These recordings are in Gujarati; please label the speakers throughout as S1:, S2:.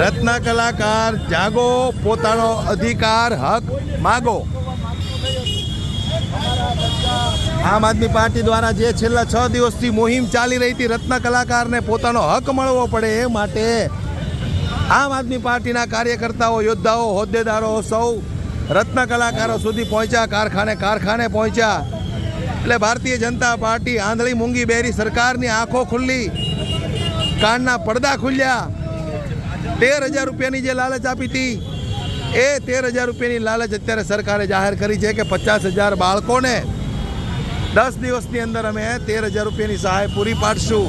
S1: રત્ન કલાકાર જાગો, પોતાનો અધિકાર, હક માગો. આમ આદમી પાર્ટી દ્વારા જે છેલ્લા છ દિવસથી મુહિમ ચાલી રહી હતી, રત્ન કલાકારને પોતાનો હક મળવો પડે એ માટે આમ આદમી પાર્ટીના કાર્યકર્તાઓ, યોદ્ધાઓ, હોદ્દેદારો સૌ રત્ન કલાકારો સુધી પહોંચ્યા, કારખાને કારખાને પહોંચ્યા. એટલે ભારતીય જનતા પાર્ટી આંધળી મૂંગી બેરી સરકારની આંખો ખુલ્લી. કાનના પડદા ખુલ્યા. તેર હજાર રૂપિયાની જે લાલચ આપી હતી, એ તેર હજાર રૂપિયાની લાલચ અત્યારે સરકારે જાહેર કરી છે કે પચાસ હજાર બાળકોને દસ દિવસની અંદર અમે તેર હજાર રૂપિયાની સહાય પૂરી પાડશું.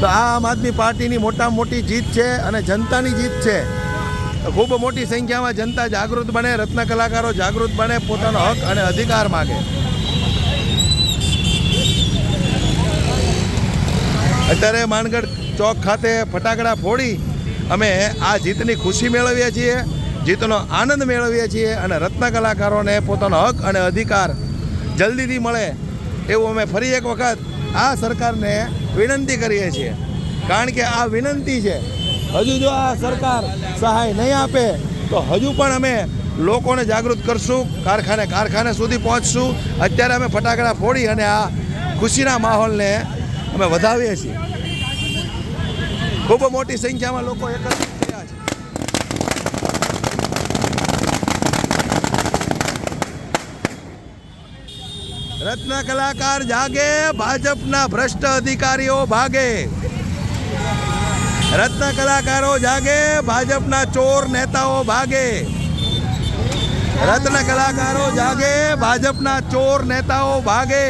S1: તો આ આમ આદમી પાર્ટીની મોટા મોટી જીત છે અને જનતાની જીત છે. ખૂબ મોટી સંખ્યામાં જનતા જાગૃત બને, રત્ન કલાકારો જાગૃત બને, પોતાનો હક અને અધિકાર માગે. અત્યારે માનગઢ ચોક ખાતે ફટાકડા ફોડી અમે આ જીતની ખુશી મેળવીએ છીએ, જીતનો આનંદ મેળવીએ છીએ અને રત્ન કલાકારોને પોતાનો હક અને અધિકાર જલ્દીથી મળે એવું અમે ફરી એક વખત આ સરકારને વિનંતી કરીએ છીએ. કારણ કે આ વિનંતી છે, હજુ જો આ સરકાર સહાય નહીં આપે, તો હજુ પણ અમે લોકોને જાગૃત કરશું, કારખાને કારખાને સુધી પહોંચશું. અત્યારે અમે ફટાકડા ફોડી અને આ ખુશીના માહોલને અમે વધાવીએ છીએ. ખૂબ મોટી સંખ્યામાં લોકો એકત્રિત થયા છે. રત્ન કલાકાર જાગે, ભાજપના ભ્રષ્ટ અધિકારીઓ ભાગે. રત્ન કલાકારો જાગે, ભાજપના ચોર નેતાઓ ભાગે. રત્ન કલાકારો જાગે, ભાજપના ચોર નેતાઓ ભાગે.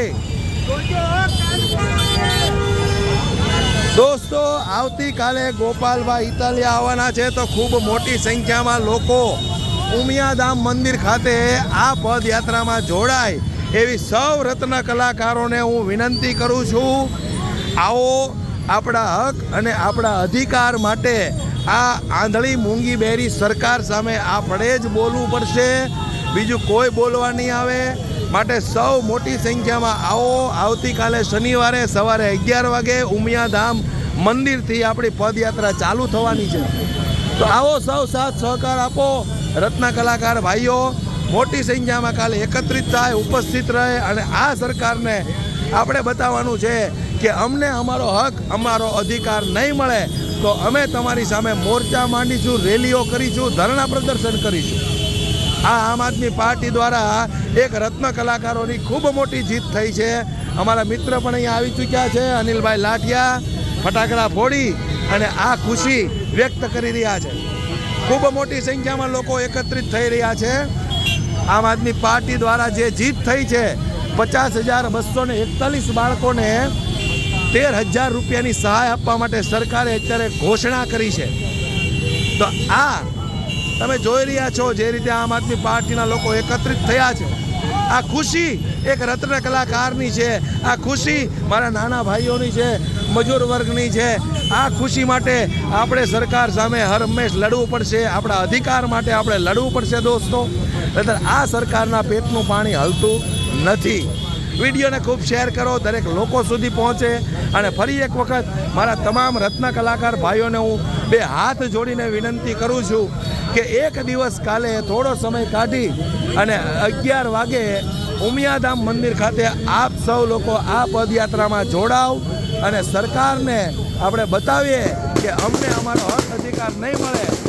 S1: દોસ્તો, આવતીકાલે ગોપાલભાઈ ઇટાલિયા આવવાના છે તો ખૂબ મોટી સંખ્યામાં લોકો ઉમિયાધામ મંદિર ખાતે આ પદયાત્રામાં જોડાય એવી સૌ રત્ન કલાકારોને હું વિનંતી કરું છું. આવો આપણા હક અને આપણા અધિકાર માટે આ આંધળી મૂંગી બેરી સરકાર સામે આપણે જ બોલવું પડશે. બીજું કોઈ બોલવા નહીં આવે. માટે સૌ મોટી સંખ્યામાં આવો. આવતીકાલે શનિવારે સવારે અગિયાર વાગે ઉમિયાધામ મંદિરથી આપણી પદયાત્રા ચાલુ થવાની છે. તો આવો સૌ સાથ સહકાર આપો. રત્ન કલાકાર ભાઈઓ, મોટી સંખ્યામાં કાલે એકત્રિત થાય, ઉપસ્થિત રહે અને આ સરકારને આપણે બતાવવાનું છે કે અમને અમારો હક, અમારો અધિકાર નહીં મળે તો અમે તમારી સામે મોરચા માંડીશું, રેલીઓ કરીશું, ધરણા પ્રદર્શન કરીશું. આ આમ આદમી પાર્ટી દ્વારા એક રત્ન કલાકારોની ખૂબ મોટી જીત થઈ છે. અમારા મિત્ર પણ અહીંયા આવી ચૂક્યા છે, અનિલભાઈ લાઠિયા, ફટાકડા ફોડી અને આ ખુશી વ્યક્ત કરી રહ્યા છે. ખૂબ મોટી સંખ્યામાં લોકો એકત્રિત થઈ રહ્યા છે. આમ આદમી પાર્ટી દ્વારા જે જીત થઈ છે, પચાસ હજાર બસો ને એકતાલીસ બાળકોને તેર હજાર રૂપિયાની સહાય આપવા માટે સરકારે અત્યારે ઘોષણા કરી છે. તો આ તમે જોઈ રહ્યા છો જે રીતે આમ આદમી પાર્ટીના લોકો એકત્રિત થયા છે. આ ખુશી એક રત્ન કલાકારની છે. આ ખુશી મારા નાના ભાઈઓની છે, મજૂર વર્ગની છે. આ ખુશી માટે આપણે સરકાર સામે હર હંમેશ લડવું પડશે, આપણા અધિકાર માટે આપણે લડવું પડશે દોસ્તો. નહીંતર આ સરકારના પેટનું પાણી હલતું નથી. વિડીયોને ખૂબ શેર કરો, દરેક લોકો સુધી પહોંચે અને ફરી એક વખત મારા તમામ રત્ન કલાકાર ભાઈઓને હું બે હાથ જોડીને વિનંતી કરું છું કે એક દિવસ કાલે થોડો સમય કાઢી અને અગિયાર વાગે ઉમિયાધામ મંદિર ખાતે આપ સૌ લોકો આ પદયાત્રામાં જોડાવ અને સરકારને આપણે બતાવીએ કે અમને અમારો હક અધિકાર નહીં મળે